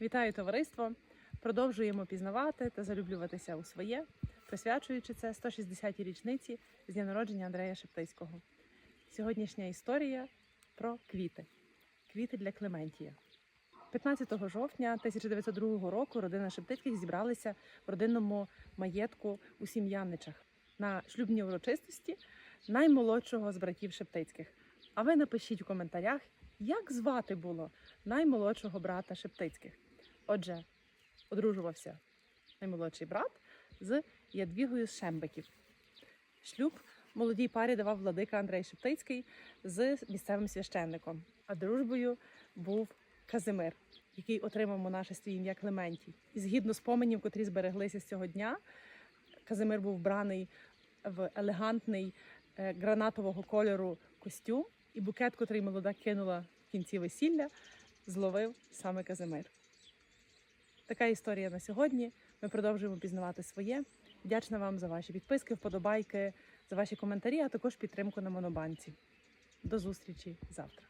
Вітаю товариство! Продовжуємо пізнавати та залюблюватися у своє, присвячуючи це 160-й річниці з дня народження Андрея Шептицького. Сьогоднішня історія про квіти. Квіти для Клементія. 15 жовтня 1902 року родина Шептицьких зібралися в родинному маєтку у Сім'яничах на шлюбній урочистості наймолодшого з братів Шептицьких. А ви напишіть у коментарях, як звати було наймолодшого брата Шептицьких. Отже, одружувався наймолодший брат з Ядвігою з Шембеків. Шлюб молодій парі давав владика Андрей Шептицький з місцевим священником, а дружбою був Казимир, який отримав монашество ім'я Клементій. І згідно споменів, котрі збереглися з цього дня, Казимир був вбраний в елегантний е, гранатового кольору костюм, і букет, котрий молода кинула в кінці весілля, зловив саме Казимир. Така історія на сьогодні. Ми продовжуємо пізнавати своє. Вдячна вам за ваші підписки, вподобайки, за ваші коментарі, а також підтримку на монобанці. До зустрічі завтра.